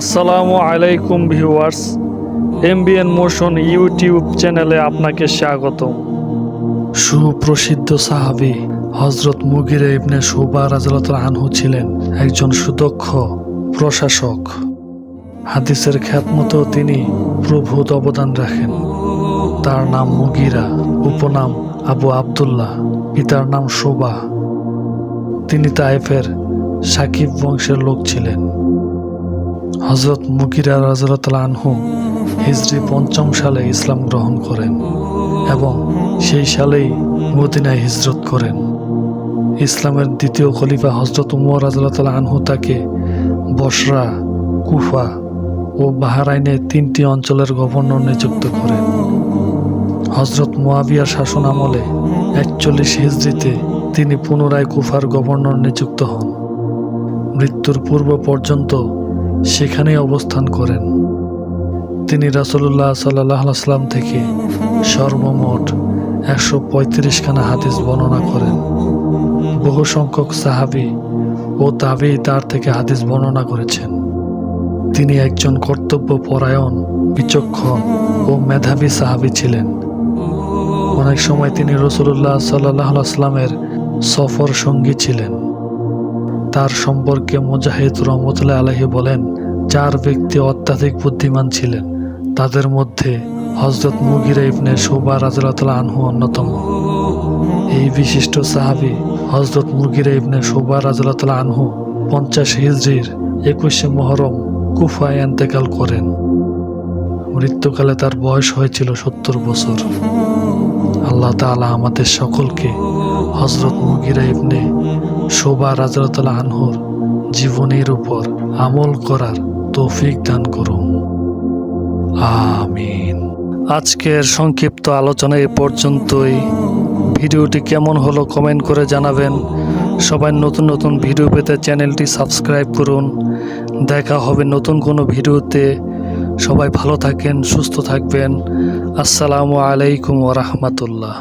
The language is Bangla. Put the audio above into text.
আসসালামু আলাইকুম ভিউয়ার্স, এমবিএন মোশন ইউটিউব চ্যানেলে আপনাকে স্বাগত সুপ্রসিদ্ধ সাহাবি হজরত মুগিরে ইবনে সুবা রাজলত আনহু ছিলেন একজন সুদক্ষ প্রশাসক। হাদিসের খ্যাতমতো তিনি প্রভূত অবদান রাখেন। তার নাম মুগিরা, উপনাম আবু আবদুল্লাহ, পিতার নাম শোভা তিনি তাইফের সাকিব বংশের লোক ছিলেন। হজরত মুগিরা রাজরতাল আনহু হিজরি পঞ্চম সালে ইসলাম গ্রহণ করেন এবং সেই সালেই মদিনায় হিজরত করেন। ইসলামের দ্বিতীয় খলিফা হজরত উমর রাজরতাল আনহু তাকে বসরা, কুফা ও বাহারাইনে তিনটি অঞ্চলের গভর্নর নিযুক্ত করেন। হজরত মোয়াবিয়ার শাসন আমলে একচল্লিশ হিজড়িতে তিনি পুনরায় কুফার গভর্নর নিযুক্ত হন। মৃত্যুর পূর্ব পর্যন্ত সেখানেই অবস্থান করেন। তিনি রাসুল্লাহ সাল্লাহ সাল্লাম থেকে সর্বমোট একশো পঁয়ত্রিশখানা হাদিস বর্ণনা করেন। বহু সংখ্যক সাহাবি ও তাবি তার থেকে হাদিস বর্ণনা করেছেন। তিনি একজন কর্তব্য পরায়ণ, বিচক্ষণ ও মেধাবী সাহাবি ছিলেন। অনেক সময় তিনি রসুল্লাহ সাল্লাহ আসলামের সফর সঙ্গী ছিলেন। তার সম্পর্কে মুজাহিদ রহমতুল্লাহ আলহি বলেন, চার ব্যক্তি অত্যাধিক বুদ্ধিমান ছিলেন। তাদের মধ্যে হজরত মুগিরা ইবনে শোভা রাজরাতুল্লাহ আনহু অন্যতম। এই বিশিষ্ট সাহাবি হজরত মুগিরা ইবনে শোভা রাজরাতুল্লাহ আনহু পঞ্চাশ হিজড়ির একুশে মহরম কুফায় এন্তেকাল করেন। মৃত্যুকালে তার বয়স হয়েছিল সত্তর বছর। আল্লাহ তাআলা আমাদের সকলকে হজরত মুগিরা ইবনে শোভা রাজরতলা আনহুর জীবনের উপর আমল করার তৌফিক দান করুন। আমিন। আজকের সংক্ষিপ্ত আলোচনা এ পর্যন্তই। ভিডিওটি কেমন হলো কমেন্ট করে জানাবেন। সবাই নতুন নতুন ভিডিও পেতে চ্যানেলটি সাবস্ক্রাইব করুন। দেখা হবে নতুন কোনো ভিডিওতে। সবাই ভালো থাকেন সুস্থ থাকবেন। আসসালামু আলাইকুম ওরহমতুল্লাহ